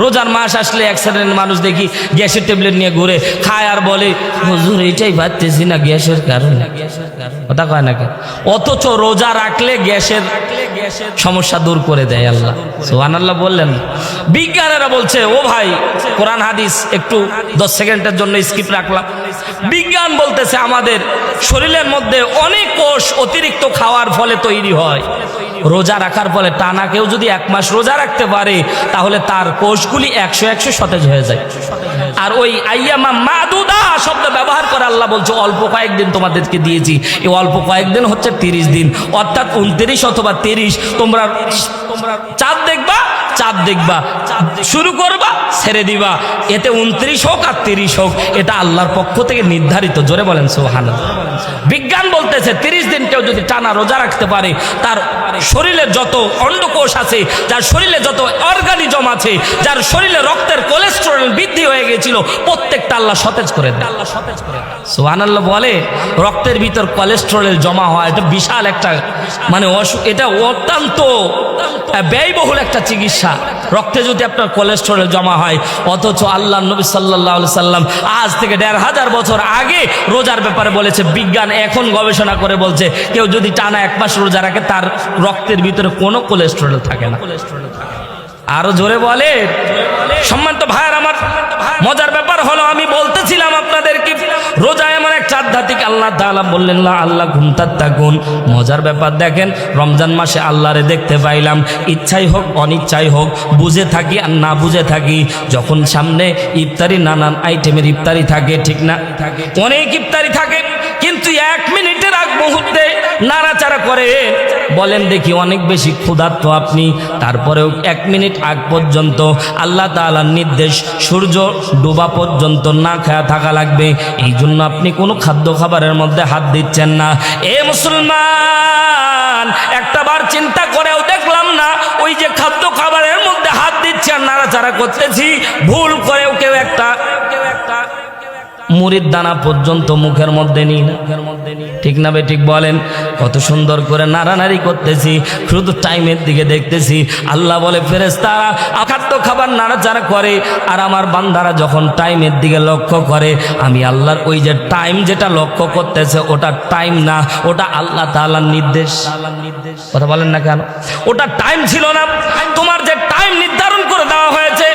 রোজার মাস আসলে এক শ্রেণির মানুষ দেখি গ্যাসের ট্যাবলেট নিয়ে ঘুরে খায় আর বলে, হুজুর এইটাই ভাবতেছি না গ্যাসের কারণে। কথা কয় না? অথচ রোজা রাখলে গ্যাসের সমস্যা দূর করে দেয় আল্লাহ। সোহান আল্লাহ বললেন। বিজ্ঞানেরা বলছে, ও ভাই, কোরআন হাদিস একটু দশ সেকেন্ডের জন্য স্কিপ রাখলাম। বিজ্ঞান বলতেছে আমাদের শরীরের মধ্যে অনেক কোষ অতিরিক্ত খাওয়ার ফলে তৈরি হয়। রোজা রাখার ফলে টানা কেউ যদি এক মাস রোজা রাখতে পারে, তাহলে তার কোষগুলি একশো একশো সতেজ হয়ে যায়। আর ওই আইয়ামা মাদুদা শব্দ ব্যবহার করে আল্লাহ বলছে, অল্প কয়েকদিন তোমাদেরকে দিয়েছি। এই অল্প কয়েকদিন হচ্ছে তিরিশ দিন। অর্থাৎ উনত্রিশ অথবা তিরিশ, তোমরা তোমরা চাঁদ দেখবা চাঁদ দেখবা শুরু করবা, ছেড়ে দিবা। এতে উনত্রিশ হোক আর তিরিশ হোক, এটা আল্লাহর পক্ষ থেকে নির্ধারিত। জোরে বলেন সোহান বিজ্ঞান বলতেছে, তিরিশ দিন কেউ যদি টানা রোজা রাখতে পারে, তার শরীরে যত অন্ডকোষ আছে, যার শরীরে যত অর্গানিজম আছে, যার শরীরে রক্তের কোলেস্টেরল বৃদ্ধি হয়ে গেছিল, প্রত্যেকটা আল্লাহ সতেজ করে আল্লাহ সতেজ করে সোহান আল্লাহ বলে, রক্তের ভিতর কোলেস্টেরলের জমা হয় এটা বিশাল একটা মানে এটা অত্যন্ত ব্যয়বহুল একটা চিকিৎসা। রক্তে যদি আপনার কোলেস্টেরল জমা হয়, অথচ আল্লাহ নবী সাল্লাহ সাল্লাম আজ থেকে দেড় হাজার বছর আগে রোজার ব্যাপারে বলেছে, বিজ্ঞান এখন গবেষণা করে বলছে, কেউ যদি টানা এক মাস রোজা রাখে, তার রক্তের ভিতরে কোনো কোলেস্টেরল থাকে না। আরও জোরে বলে, সম্মানিত ভাইয়ার আমার মজার ব্যাপার হলো, আমি বলতেছিলাম আপনাদেরকে, রোজা এমন এক আধ্যাত্মিক, আল্লাহ তাআলা বললেন আল্লাহ ঘুমতার থাকুন মজার ব্যাপার দেখেন, রমজান মাসে আল্লাহরে দেখতে পাইলাম, ইচ্ছাই হোক, অনিচ্ছাই হোক, বুঝে থাকি আর না বুঝে থাকি। যখন সামনে ইফতারি, নানান আইটেমের ইফতারি থাকে, ঠিক না? অনেক ইফতারি থাকে। এক মিনিটের আগ মুহূর্তে নাড়াচাড়া করে বলেন দেখি অনেক বেশি ক্ষুধার্ত আপনি। তারপরেও এক মিনিট আগ পর্যন্ত আল্লাহ তাআলার নির্দেশ সূর্য ডোবা পর্যন্ত না খায়া থাকা লাগবে। এই জন্য আপনি কোনো খাদ্য খাবারের মধ্যে হাত দিচ্ছেন না। এ মুসলমান, একটা বার চিন্তা করেও দেখলাম না, ওই যে খাদ্য খাবারের মধ্যে হাত দিচ্ছে আর নাড়াচাড়া করতেছি। ভুল করেও কেউ একটা মুড়ির দানা পর্যন্ত মুখের মধ্যে নিই না ঠিক না বে, ঠিক বলেন? কত সুন্দর করে নাড়ানাড়ি করতেছি, শুধু টাইমের দিকে দেখতেছি। আল্লাহ বলে ফেরেস তারা খাদ্য খাবার নাড়াচাড়া করে, আর আমার বান্দারা যখন টাইমের দিকে লক্ষ্য করে, আমি আল্লাহর ওই যে টাইম যেটা লক্ষ্য করতেছে, ওটা টাইম না, ওটা আল্লাহ তাআলার নির্দেশ। কথা বলেন না কেন? ওটা টাইম ছিল না। তোমার যে টাইম নির্ধারণ করে দেওয়া হয়েছে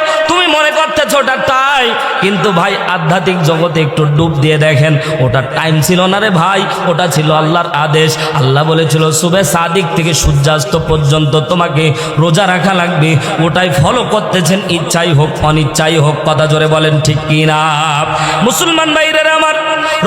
তুমি মনে করতেছো ওটা টাইম কিন্তু ভাই, আধ্যাত্মিক জগতে একটু ডুব দিয়ে দেখেন, ওটা টাইম ছিল না রে ভাই, ওটা ছিল আল্লাহর আদেশ। আল্লাহ বলেছিল সুবে সাদিক থেকে সূর্যাস্ত পর্যন্ত তোমাকে রোজা রাখা লাগবে। ওটাই ফলো করতেছেন, ইচ্ছাই হোক, অনিচ্ছাই হোক, কথা জোরে বলেন ঠিক কি না মুসলমান ভাইরের আমার,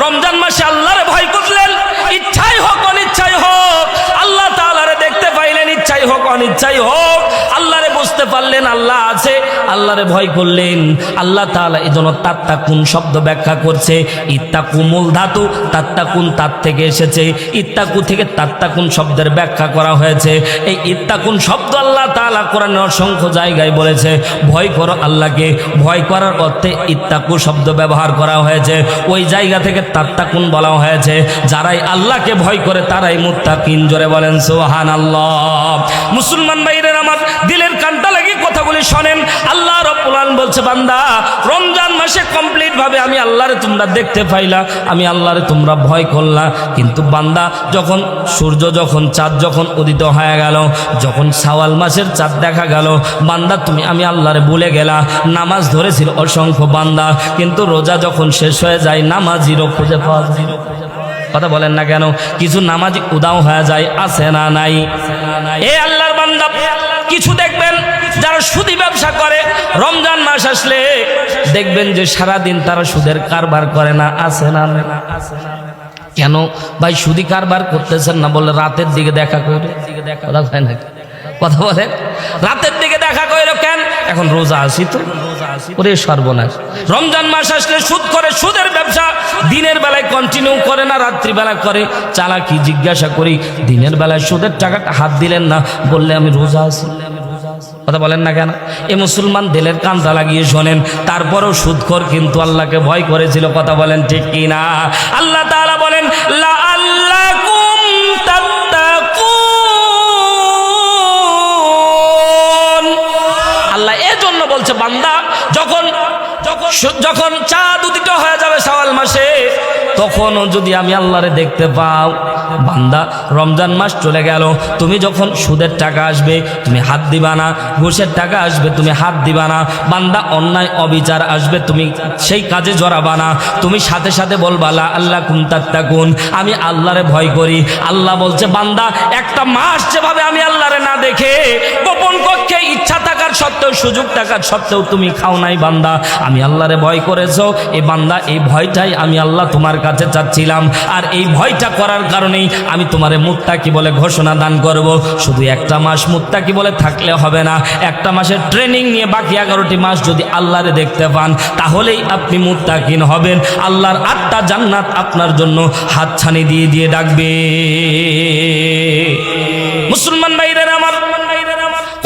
রমজান মাসে আল্লাহরে ভয় করলেন, ইচ্ছাই হোক, অনিচ্ছাই হোক। আল্লাহ তাআলারে দেখতে পাইলেন, ইচ্ছাই হোক, অনিচ্ছাই হোক। আল্লাহরে বুঝতে পারলেন, আল্লাহ আছে। আল্লাহরে ভয় করলেন। আল্লাহ তাআলা এই জন্য তাত্তাকুন শব্দ ব্যাখ্যা করছে। ইত্তাকু মূল ধাতু, তাত্তাকুন তার থেকে এসেছে। ইত্তাকু থেকে তাত্তাকুন শব্দের ব্যাখ্যা করা হয়েছে। এই ইত্তাকুন শব্দ আল্লাহ তাআলা কোরআনে অসংখ্য জায়গায় বলেছে। ভয় করো আল্লাহকে। ভয় করার অর্থে ইত্তাকু শব্দ ব্যবহার করা হয়েছে। ওই জায়গা থেকে তাত্তাকুন বলা হয়েছে। যারাই আল্লাহকে ভয় করে তারাই মুত্তাকিন। জোরে বলেন সোহান আল্লাহ মুসলমান ভাইদের আমার শোনেন, আল্লাহ আলামিন বলছে, বান্দা, রমজান মাসে কমপ্লিট ভাবে আমি আল্লাহরে তোমরা দেখতে পাইলা, আমি আল্লাহরে তোমরা ভয় করলা। কিন্তু বান্দা, যখন সূর্য যখন চাঁদ যখন উদিত হয়ে গেল, যখন সাওয়াল মাসের চাঁদ দেখা গেল, বান্দা, তুমি, আমি আল্লাহরে ভুলে গেলা, নামাজ ধরেছিল অসংখ্য বান্দা, কিন্তু রোজা যখন শেষ হয়ে যায় নামাজিরও খুঁজে পাওয়া যায়। কথা বলেন না কেন? কিছু নামাজি উদাও হয়ে যায়, আছে না নাই? এ আল্লাহর বান্দা, কিছু দেখবেন যারা সুদি ব্যবসা করে, রমজান মাস আসলে দেখবেন যে সারা দিন তারা সুদের কারবার করে না, আছে না? কেন? ভাই, সুদি কারবার করতেছেন না বলে রাতের দিকে দেখা করে কথা হয় না কথা বলে রাতের দিকে দেখা কইলো কেন? এখন রোজা আসি তো। ওরে সর্বনাশ। রমজান মাস আসলে সুদ করে, সুদের ব্যবসা দিনের বেলায় কন্টিনিউ করে না, রাত্রিবেলা করে। চালাকি জিজ্ঞাসা করি, দিনের বেলায় সুদের টাকাটা হাত দিলেন না, বললে আমি রোজা আছি। কথা বলেন না কেন? এ মুসলমান দিলের কান্তা লাগিয়ে শোনেন, তারপরেও সুদখোর কিন্তু আল্লাহকে ভয় করেছিল, কথা বলেন ঠিক কি না আল্লাহ তাআলা বলেন আল্লাহ এজন্য বলছে, বান্দা, যখন যখন চাঁদ উদিত হয়ে যাবে সওয়াল মাসে তখনও যদি আমি আল্লাহরে দেখতে পাও, বান্দা, রমজান মাস চলে গেল, তুমি যখন সুদের টাকা আসবে, তুমি হাত দিবা না, ঘুষের টাকা আসবে, তুমি হাত দিবা না, বান্দা, অন্যায়, অবিচার আসবে, তুমি সেই কাজে জড়াবা না, তুমি সাথে সাথে বলবা, লা আল্লাহ কুন্তাত্তাকুন আমি আল্লাহরে ভয় করি। আল্লাহ বলছে, বান্দা, একটা মাস যেভাবে আমি আল্লাহরে না দেখে, গোপন কক্ষে ইচ্ছা থাকার সত্ত্বেও, সুযোগ থাকার সত্ত্বেও তুমি খাও নাই, বান্দা। আমি আল্লাহরে ভয় করেছ এই বান্দা, এই ভয়টাই আমি আল্লাহ তোমার কাছে চাচ্ছিলাম। আর এই ভয়টা করার কারণেই আমি তোমারে মুত্তাকি বলে ঘোষণা দান করব। শুধু একটা মাস মুত্তাকি বলে থাকলে হবে না। একটা মাসের ট্রেনিং নিয়ে বাকি এগারোটি মাস যদি আল্লাহরে দেখতে পান, তাহলেই আপনি মুত্তাকিন হবেন। আল্লাহর আটটা জান্নাত আপনার জন্য হাতছানি দিয়ে দিয়ে ডাকবে। মুসলমান ভাইরা আমার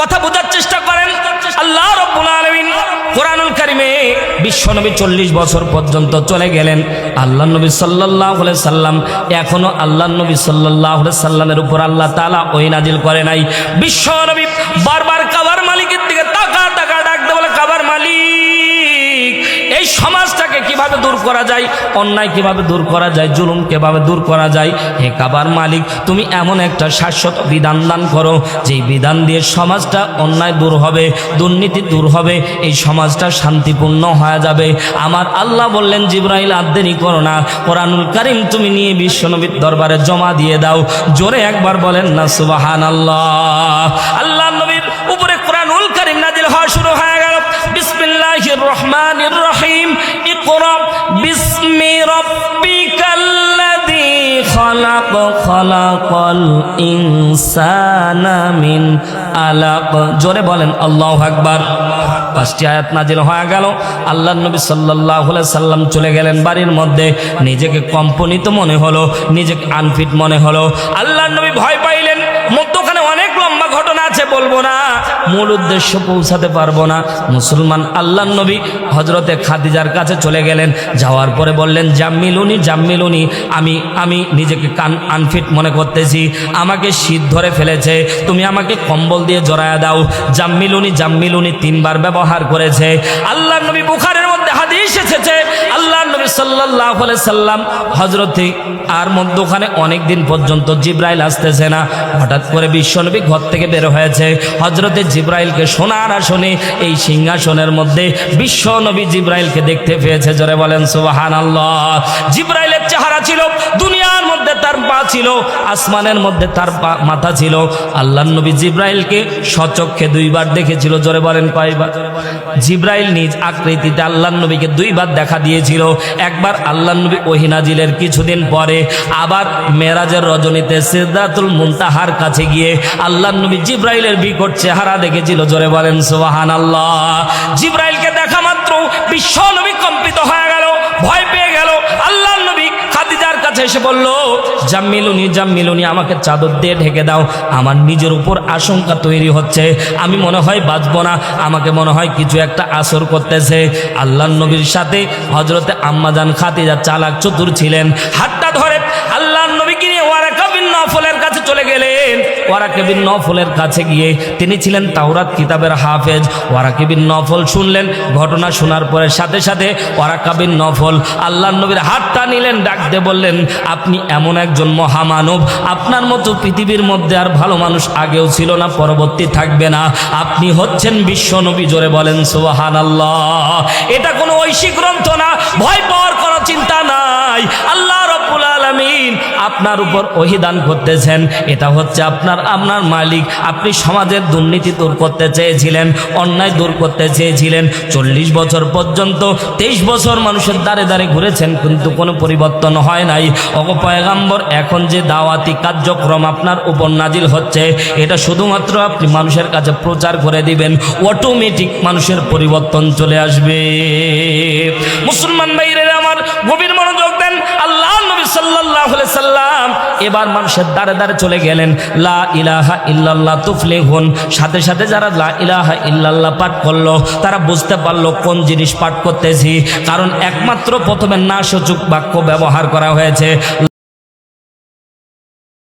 কথা বোঝার চেষ্টা করেন। আল্লাহ রব্বুল আলমিন কোরআনুল কারিমে বিশ্বনবী চল্লিশ বছর পর্যন্ত চলে গেলেন। আল্লাহ নবী সাল্লাহ সাল্লাম এখনও আল্লাহ নবী সাল্লাহ সাল্লামের উপর আল্লাহ তালা ওই নাজিল করে নাই। বিশ্বনবী বারবার কাবার মালিকের এই সমাজটাকে কীভাবে দূর করা যায়, অন্যায় কীভাবে দূর করা যায়, জুলুম কীভাবে দূর করা যায়, হে কাবার মালিক, তুমি এমন একটা শাশ্বত বিধান দান করো, যেই বিধান দিয়ে সমাজটা অন্যায় দূর হবে, দুর্নীতি দূর হবে, এই সমাজটা শান্তিপূর্ণ হয়ে যাবে। আমার আল্লাহ বললেন, জিব্রাইল আদেরি করো না, কোরআনুল কারিম তুমি নিয়ে বিশ্বনবীর দরবারে জমা দিয়ে দাও। জোরে একবার বলেন না সুবাহান আল্লাহ আল্লাহ নবীর উপরে কোরআনুল কারিম নাজিল হওয়া শুরু হয়ে গেল। বিসমিল্লাহির রহমানির রহিম। ইকরা বিসমি রাব্বিকাল্লাযী খলাক, খলাকল ইনসানা মিন আলাক। জোরে বলেন الله আকবার। পাঁচটি আয়াত নাজিল হয়ে গেল। আল্লাহ নবী আলাইহি সাল্লাম চলে গেলেন বাড়ির মধ্যে। নিজেকে কম্পনিত মনে হলো, নিজেকে আনফিট মনে হলো। আল্লাহ নবী ভয় পাইলেন, মধ্যখানে অনেক লম্বা ঘটনা আছে, বলব না। মূল উদ্দেশ্য পৌঁছাতে পারব না। মুসলমান আল্লাহ নবী হজরতে খাদিজার কাছে চলে গেলেন। যাওয়ার পরে বললেন, জাম্মিলুনি জাম্মিলুনি, আমি আমি নিজেকে কান আনফিট মনে করতেছি। আমাকে শীত ধরে ফেলেছে। তুমি আমাকে কম্বল দিয়ে জড়ায়া দাও। জাম্মিলুনি জাম্মিলুনি তিনবার ব্যবহার করেছে। আল্লাহ নবী বুখারের মধ্যে হাদিস এসেছে, আল্লাহ নবী সাল্লাহ সাল্লাম হজরতে আর মধ্যখানে অনেক দিন পর্যন্ত জিব্রাইল আসতেছে না। হঠাৎ করে বিশ্বনবী ঘর থেকে বের হয়েছে। হজরতে জিব্রাইলকে সোনার আসনে এই সিংহাসনের মধ্যে বিশ্বনবী জিব্রাইলকে দেখতে পেয়েছে। জোরে বলেন সুবাহান আল্লাহ জিব্রাইলের চেহারা ছিল দুনিয়ার মধ্যে তার পা ছিল, আসমানের মধ্যে তার মাথা ছিল। আল্লাহ নবী জিব্রাইলকে সচক্ষে দুইবার দেখেছিল, জোরে বলেন কয়বার? জিব্রাইল নিজ আকৃতিতে আল্লাহ নবীকে দুইবার দেখা দিয়েছিল। একবার আল্লাহ নবী ওহিনাজিলের কিছুদিন পরে, আবার মেরাজের রজনীতে সিদ্ধাতুল মুনতাহার কাছে গিয়ে আল্লাহ নবী জিব্রাইলের বিকট চেহারা দেখেছিল, জোরে বলেন সুবাহান আল্লাহ জিব্রাইলকে দেখা মাত্র বিশ্ব নবী কম্পিত হয়ে গেল, ভয় পেয়ে কাছে এসে বলল, জাম্মিলুনি জাম্মিলুনি, আমাকে চাদর দিয়ে ঢেকে দাও। আমার নিজের উপর আশঙ্কা তৈরি হচ্ছে। আমি মনে হয় বাঁচব না। আমাকে মনে হয় কিছু একটা আসর করতেছে। আল্লাহ নবীর সাথে হজরতে আম্মাজান খাতিজা চালাক চতুর ছিলেন। হাতটা ধরে আল্লাহ নবীকে নিয়ে ওয়ারাকা বিন নফলের কাছে চলে গেলেন। ওয়ারাকে বিন নফলের কাছে গিয়ে তিনি ছিলেন তাওরাত কিতাবের হাফেজ। ওয়ারাকে বিন নফল শুনলেন, ঘটনা শোনার পরে সাথে সাথে ওয়ারাকা বিন নফল আল্লাহ নবীর হাতটা নিলেন ডাকতে বললেন, আপনি এমন একজন মহামানব, আপনার মতো পৃথিবীর মধ্যে আর ভালো মানুষ আগেও ছিল না, পরবর্তী থাকবে না। আপনি হচ্ছেন বিশ্ব নবী, জোরে বলেন সোহান আল্লাহ এটা কোনো ঐশিক গ্রন্থ না, ভয় পাওয়ার কোনো চিন্তা নাই। আল্লাহ আপনার উপর অহিদান করতেছেন। এটা হচ্ছে আপনার আপনার মালিক। আপনি সমাজের দুর্নীতি দূর করতে চেয়েছিলেন, অন্যায় দূর করতে চেয়েছিলেন। চল্লিশ বছর পর্যন্ত তেইশ বছর মানুষের দ্বারে দ্বারে ঘুরেছেন, কিন্তু কোনো পরিবর্তন হয় নাই। অপয়গাম্বর এখন যে দাওয়াতি কার্যক্রম আপনার উপর নাজিল হচ্ছে, এটা শুধুমাত্র আপনি মানুষের কাছে প্রচার করে দিবেন অটোমেটিক মানুষের পরিবর্তন চলে আসবে। মুসলমান ভাইরে আমার গভীর মনোযোগ দেন, আল্লাহ এবার মানুষের দ্বারে দ্বারে চলে গেলেন, লা ইলাহা ইল্লাল্লাহ তুফলে হন সাথে সাথে যারা লা ইলাহা ইল্লাল্লাহ পাঠ করল, তারা বুঝতে পারল কোন জিনিস পাঠ করতেছি। কারণ একমাত্র প্রথমে না সূচক বাক্য ব্যবহার করা হয়েছে।